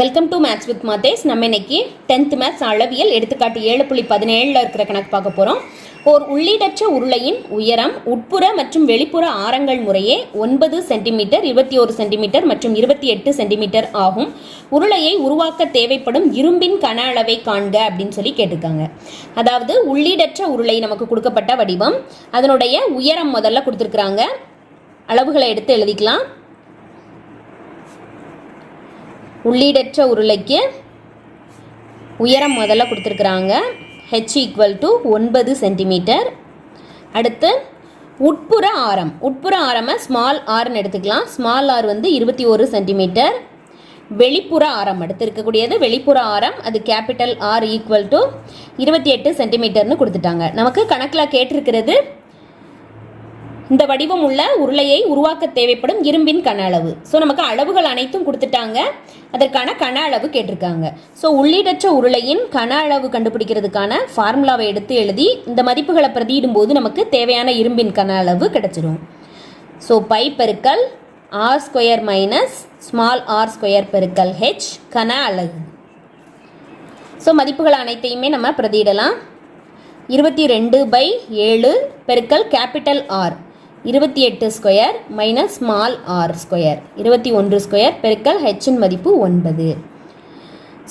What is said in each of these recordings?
Welcome to maths with Mathesh நம்ம இன்னைக்கு tenth maths அளவியல் எடுத்துக்காட்டு ஏழு புள்ளி பதினேழில் இருக்கிற கணக்கு பார்க்க போகிறோம் ஓர் உள்ளீடற்ற உருளையின் உயரம் உட்புற மற்றும் வெளிப்புற ஆரங்கள் முறையே ஒன்பது சென்டிமீட்டர் இருபத்தி ஒரு சென்டிமீட்டர் மற்றும் இருபத்தி எட்டு சென்டிமீட்டர் ஆகும். உருளையை உருவாக்க தேவைப்படும் இரும்பின் கன அளவை காண்க அப்படின்னு சொல்லி கேட்டிருக்காங்க. அதாவது உள்ளீடற்ற உருளை நமக்கு கொடுக்கப்பட்ட வடிவம். அதனுடைய உயரம் முதல்ல கொடுத்துருக்குறாங்க. அளவுகளை எடுத்து எழுதிக்கலாம். உள்ளீடற்ற உருளைக்கு உயரம் முதல்ல கொடுத்துருக்குறாங்க. ஹெச் ஈக்குவல் டு ஒன்பது சென்டிமீட்டர் அடுத்து உட்புற ஆரம். உட்புற ஆரமை ஸ்மால் ஆர்னு எடுத்துக்கலாம். ஸ்மால் ஆர் வந்து இருபத்தி ஒரு சென்டிமீட்டர் வெளிப்புற ஆரம் அடுத்து இருக்கக்கூடியது வெளிப்புற ஆரம் அது கேபிட்டல் ஆர் ஈக்குவல் டு இருபத்தி எட்டு சென்டிமீட்டர்னு கொடுத்துட்டாங்க. நமக்கு கணக்கில் கேட்டிருக்கிறது இந்த வடிவம் உள்ள உருளையை உருவாக்க தேவைப்படும் இரும்பின் கன அளவு. ஸோ நமக்கு அளவுகள் அனைத்தும் கொடுத்துட்டாங்க. அதற்கான கன அளவு கேட்டிருக்காங்க. ஸோ உள்ளீடற்ற உருளையின் கன அளவு கண்டுபிடிக்கிறதுக்கான ஃபார்முலாவை எடுத்து எழுதி இந்த மதிப்புகளை பிரதியிடும் போது நமக்கு தேவையான இரும்பின் கன அளவு கிடச்சிடும் ஸோ பை பெருக்கல் R square minus small R square பெருக்கல் ஹெச் கன அளவு. ஸோ மதிப்புகள் அனைத்தையுமே நம்ம பிரதியிடலாம். இருபத்தி ரெண்டு பை ஏழு பெருக்கல் கேபிட்டல் ஆர் இருபத்தி எட்டு square minus small R square. இருபத்தி ஒன்று ஸ்கொயர் பெருக்கல் ஹெச்சின் மதிப்பு ஒன்பது.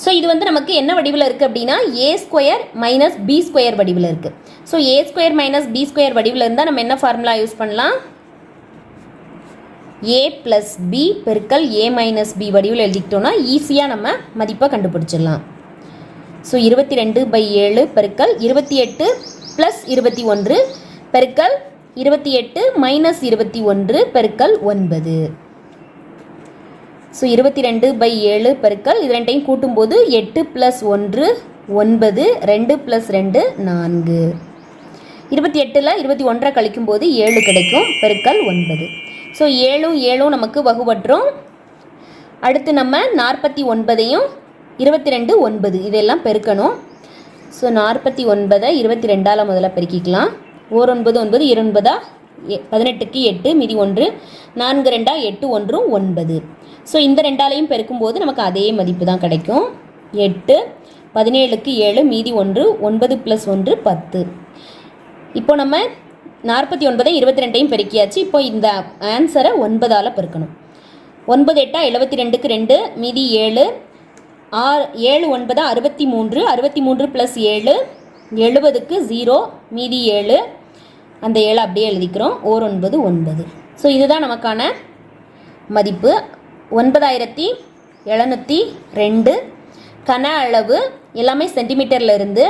ஸோ இது வந்து நமக்கு என்ன வடிவில் இருக்குது அப்படின்னா A square minus B square வடிவில் இருக்குது so A square minus B square வடிவில் இருந்தால் நம்ம என்ன ஃபார்முலா யூஸ் பண்ணலாம்? ஏ ப்ளஸ் பி பெருக்கல் ஏ மைனஸ் பி வடிவில் எழுதிக்கிட்டோம்னா ஈஸியாக நம்ம மதிப்பை கண்டுபிடிச்சிடலாம். ஸோ இருபத்தி ரெண்டு பை ஏழு பெருக்கல் இருபத்தி எட்டு ப்ளஸ் இருபத்தி ஒன்று பெருக்கல் இருபத்தி எட்டு மைனஸ் இருபத்தி ஒன்று பெருக்கல் ஒன்பது. ஸோ இருபத்தி ரெண்டு பை ஏழு பெருக்கல் இது ரெண்டையும் கூட்டும்போது எட்டு ப்ளஸ் ஒன்று ஒன்பது ரெண்டு ப்ளஸ் ரெண்டு நான்கு. இருபத்தி எட்டில் இருபத்தி ஒன்றை கழிக்கும்போது ஏழு கிடைக்கும் பெருக்கல் ஒன்பது. ஸோ ஏழும் ஏழும் நமக்கு வகுபற்றோம் அடுத்து நம்ம நாற்பத்தி ஒன்பதையும் இருபத்தி ரெண்டு ஒன்பது இதெல்லாம் பெருக்கணும். ஸோ நாற்பத்தி ஒன்பதை இருபத்தி ரெண்டால் முதல்ல பெருக்கிக்கலாம். ஓர் ஒன்பது ஒன்பது இரொன்பதா எ- பதினெட்டுக்கு எட்டு மீதி ஒன்று. நான்கு ரெண்டா எட்டு ஒன்றும் ஒன்பது. ஸோ இந்த ரெண்டாலையும் பெருக்கும்போது நமக்கு அதே மதிப்பு தான் கிடைக்கும். எட்டு பதினேழுக்கு ஏழு மீதி ஒன்று ஒன்பது ப்ளஸ் ஒன்று பத்து. இப்போ நம்ம நாற்பத்தி ஒன்பதை இருபத்தி ரெண்டையும் பெருக்கியாச்சு. இப்போ இந்த ஆன்சரை ஒன்பதால் பெருக்கணும். ஒன்பது எட்டா எழுபத்தி ரெண்டுக்கு ரெண்டு மீதி ஏழு ஆறு ஏழு ஒன்பதா அறுபத்தி மூன்று அறுபத்தி மூன்று ப்ளஸ் ஏழு எழுபதுக்கு ஜீரோ மீதி ஏழு அந்த ஏழை அப்படியே எழுதிக்கிறோம். ஓர் ஒன்பது ஒன்பது. ஸோ இதுதான் நமக்கான மதிப்பு. ஒன்பதாயிரத்தி எழுநூற்றி ரெண்டு. கன அளவு எல்லாமே சென்டிமீட்டரில் இருந்து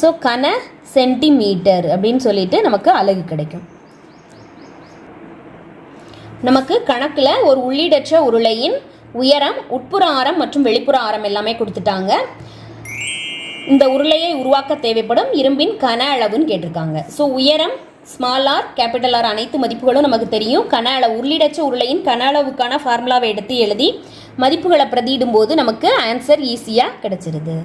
ஸோ கன சென்டிமீட்டர் அப்படின்னு சொல்லிட்டு நமக்கு அழகு கிடைக்கும். நமக்கு கணக்கில் ஒரு உள்ளீடற்ற உருளையின் உயரம் உட்புற ஆரம் மற்றும் வெளிப்புற ஆரம் எல்லாமே கொடுத்துட்டாங்க. இந்த உருளையை உருவாக்க தேவைப்படும் இரும்பின் கன அளவுன்னு கேட்டிருக்காங்க. ஸோ உயரம் ஸ்மால் ஆர் கேபிட்டல் ஆர் அனைத்து மதிப்புகளும் நமக்கு தெரியும். கன அளவு உள்ளிடச்ச உருளையின் கன அளவுக்கான ஃபார்முலாவை எடுத்து எழுதி மதிப்புகளை பிரதியிடும் போது நமக்கு ஆன்சர் ஈஸியாக கிடைச்சிருது.